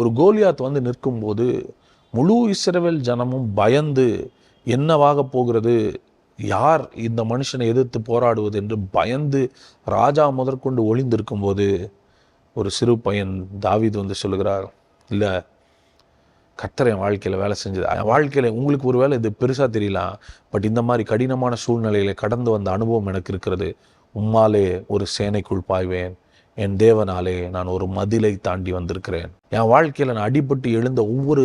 ஒரு கோலியாத் வந்து நிற்கும்போது முழு இஸ்ரவேல் ஜனமும் பயந்து என்னவாக போகிறது? யார் இந்த மனுஷனை எதிர்த்து போராடுவது என்று பயந்து ராஜா முதற்கொண்டு ஒளிந்திருக்கும் போது ஒரு சிறு பையன் தாவிது வந்து சொல்லுகிறார் இல்லை கர்த்தர் என் வாழ்க்கையில் வேலை செஞ்சது. என் வாழ்க்கையில் உங்களுக்கு ஒரு வேலை இது பெருசாக தெரியலாம் பட் இந்த மாதிரி கடினமான சூழ்நிலையில் கடந்து வந்த அனுபவம் எனக்கு இருக்கிறது. உம்மாலே ஒரு சேனைக்குள் பாய்வேன். என் தேவனாலே நான் ஒரு மதிலை தாண்டி வந்திருக்கிறேன். என் வாழ்க்கையில் நான் அடிபட்டு எழுந்த ஒவ்வொரு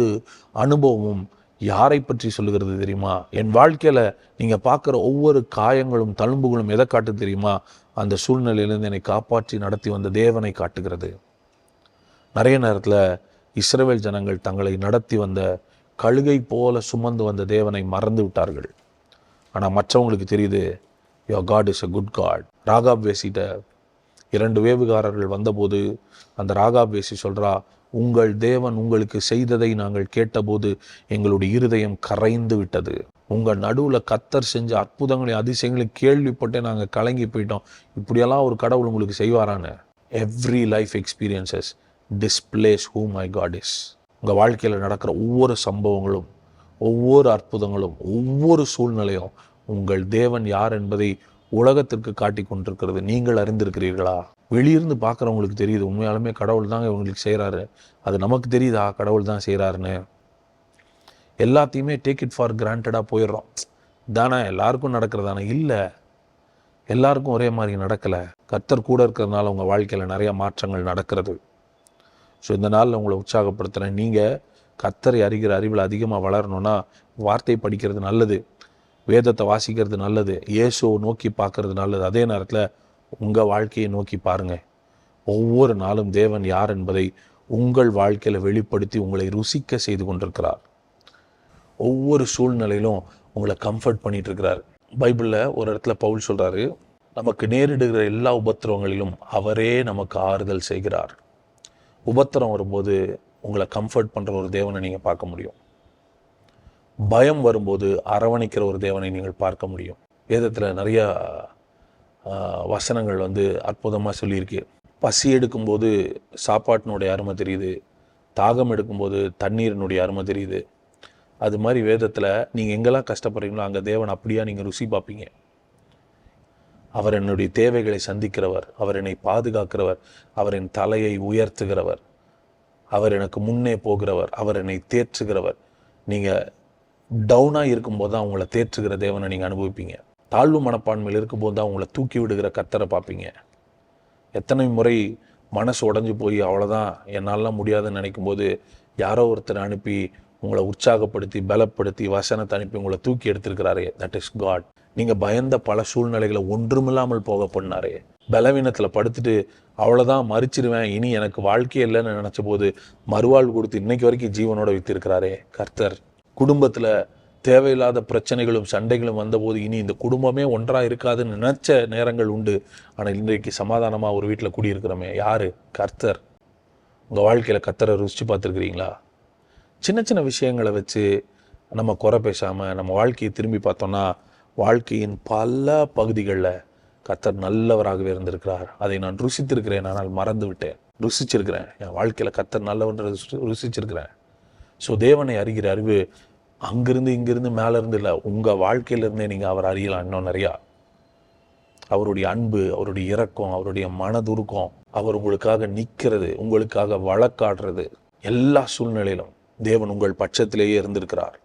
அனுபவமும் யாரை பற்றி சொல்லுகிறது தெரியுமா? என் வாழ்க்கையில் நீங்கள் பார்க்குற ஒவ்வொரு காயங்களும் தழும்புகளும் எதை காட்டு தெரியுமா? அந்த சூழ்நிலையிலிருந்து என்னை காப்பாற்றி நடத்தி வந்த தேவனை காட்டுகிறது. நிறைய நேரத்தில் இஸ்ரேல் ஜனங்கள் தங்களை நடத்தி வந்த கழுகை போல சுமந்து வந்த தேவனை மறந்து விட்டார்கள். ஆனால் மற்றவங்களுக்கு தெரியுது your God is a good God Rahab வேசிட்ட இரண்டு வேவுகாரர்கள் வந்தபோது அந்த ராகா பேசி சொல்கிறா உங்கள் தேவன் உங்களுக்கு செய்ததை நாங்கள் கேட்டபோது எங்களுடைய இருதயம் கரைந்து விட்டது. உங்கள் நடுவில் கத்தர் செஞ்ச அற்புதங்களையும் அதிசயங்களையும் கேள்விப்பட்டே நாங்கள் கலங்கி போயிட்டோம். இப்படியெல்லாம் ஒரு கடவுள் உங்களுக்கு செய்வாரான்னு. Every life experiences displays who my God is உங்கள் வாழ்க்கையில் நடக்கிற ஒவ்வொரு சம்பவங்களும் ஒவ்வொரு அற்புதங்களும் ஒவ்வொரு சூழ்நிலையும் உங்கள் தேவன் யார் என்பதை உலகத்திற்கு காட்டி கொண்டிருக்கிறது. நீங்கள் அறிந்திருக்கிறீர்களா? வெளியிருந்து பார்க்குறவங்களுக்கு தெரியுது. உண்மையாலுமே கடவுள் தாங்க இவங்களுக்கு செய்கிறாரு அது நமக்கு தெரியுதா? கடவுள் தான் செய்கிறாருன்னு எல்லாத்தையுமே டேக் இட் ஃபார் கிராண்டடாக போயிடுறோம். தானே? எல்லாருக்கும் நடக்கிறதானே இல்லை. எல்லாருக்கும் ஒரே மாதிரி நடக்கலை. கர்த்தர் கூட இருக்கிறதுனால உங்கள் வாழ்க்கையில் நிறைய மாற்றங்கள் நடக்கிறது. ஸோ இந்த நாளில் உங்களை உற்சாகப்படுத்துகிறேன் நீங்கள் கர்த்தரை அறிகிற அறிவில் அதிகமாக வளரணும்னா வார்த்தை படிக்கிறது நல்லது. வேதத்தை வாசிக்கிறது நல்லது இயேசுவை நோக்கி பார்க்கறது நல்லது. அதே நேரத்தில் உங்கள் வாழ்க்கையை நோக்கி பாருங்கள் ஒவ்வொரு நாளும் தேவன் யார் என்பதை உங்கள் வாழ்க்கையில் வெளிப்படுத்தி உங்களை ருசிக்க செய்து கொண்டிருக்கிறார். ஒவ்வொரு சூழ்நிலையிலும் உங்களை கம்ஃபர்ட் பண்ணிகிட்ருக்கிறார் பைபிளில் ஒரு இடத்துல பவுல் சொல்கிறாரு நமக்கு நேரிடுகிற எல்லா உபத்திரவங்களிலும் அவரே நமக்கு ஆறுதல் செய்கிறார். உபத்திரம் வரும்போது உங்களை கம்ஃபர்ட் பண்ணுற ஒரு தேவனை நீங்கள் பார்க்க முடியும். பயம் வரும்போது அரவணைக்கிற ஒரு தேவனை நீங்கள் பார்க்க முடியும். வேதத்தில் நிறைய வசனங்கள் வந்து அற்புதமாக சொல்லியிருக்கு. பசி எடுக்கும்போது சாப்பாட்டினுடைய அருமை தெரியுது. தாகம் எடுக்கும்போது தண்ணீரினுடைய அருமை தெரியுது. அது மாதிரி வேதத்தில் நீங்கள் எங்கெல்லாம் கஷ்டப்படுறீங்களோ அங்கே தேவன் அப்படியா நீங்கள் ருசி பார்ப்பீங்க. அவர் என்னுடைய தேவைகளை சந்திக்கிறவர் அவர் என்னை பாதுகாக்கிறவர் அவர் என் தலையை உயர்த்துகிறவர் அவர் எனக்கு முன்னே போகிறவர் அவர் என்னை தேற்றுகிறவர். நீங்கள் டவுனாக இருக்கும்போது தான் உங்களை தேற்றுகிற தேவனை நீங்கள் அனுபவிப்பீங்க. தாழ்வு மனப்பான்மையில் இருக்கும்போது தான் உங்களை தூக்கி விடுகிற கத்தரை பார்ப்பீங்க. எத்தனை முறை மனசு உடஞ்சி போய் அவ்வளோதான் என்னாலாம் முடியாதுன்னு நினைக்கும்போது யாரோ ஒருத்தரை அனுப்பி உங்களை உற்சாகப்படுத்தி பலப்படுத்தி வசனத்தை அனுப்பி உங்களை தூக்கி எடுத்திருக்கிறாரே. தட் இஸ் காட் நீங்கள் பயந்த பல சூழ்நிலைகளை ஒன்றுமில்லாமல் போக பண்ணாரே பலவீனத்தில் படுத்துட்டு அவ்வளோதான் மறிச்சிருவேன் இனி எனக்கு வாழ்க்கையே இல்லைன்னு நினச்ச போது மறுவாழ்வு கொடுத்து இன்னைக்கு வரைக்கும் ஜீவனோட வித்திருக்கிறாரே கர்த்தர். குடும்பத்தில் தேவையில்லாத பிரச்சனைகளும் சண்டைகளும் வந்தபோது இனி இந்த குடும்பமே ஒன்றாக இருக்காதுன்னு நினச்ச நேரங்கள் உண்டு. ஆனால் இன்றைக்கு சமாதானமாக ஒரு வீட்டில் குடியிருக்கிறோமே. யார்? கர்த்தர். உங்கள் வாழ்க்கையில் கர்த்தரை ருசிச்சு பார்த்துருக்கிறீங்களா? சின்ன சின்ன விஷயங்களை வச்சு நம்ம குறை பேசாமல் நம்ம வாழ்க்கையை திரும்பி பார்த்தோன்னா வாழ்க்கையின் பல பகுதிகளில் கர்த்தர் நல்லவராகவே இருந்திருக்கிறார். அதை நான் ருசித்திருக்கிறேன். ஆனால் மறந்து விட்டேன் ருசிச்சிருக்கிறேன். என் வாழ்க்கையில் கர்த்தர் நல்லவன்ற ருசிச்சிருக்கிறேன். ஸோ தேவனை அறிகிற அறிவு அங்கிருந்து இங்கிருந்து மேலேருந்து இல்லை. உங்கள் வாழ்க்கையிலேருந்தே நீங்கள் அவர் அறியலாம் இன்னும் நிறையா. அவருடைய அன்பு அவருடைய இறக்கம் அவருடைய மனதுருக்கம் அவர் உங்களுக்காக நிற்கிறது உங்களுக்காக வழக்காடுறது எல்லா சூழ்நிலையிலும் தேவன் உங்கள் பட்சத்திலேயே இருந்திருக்கிறார்.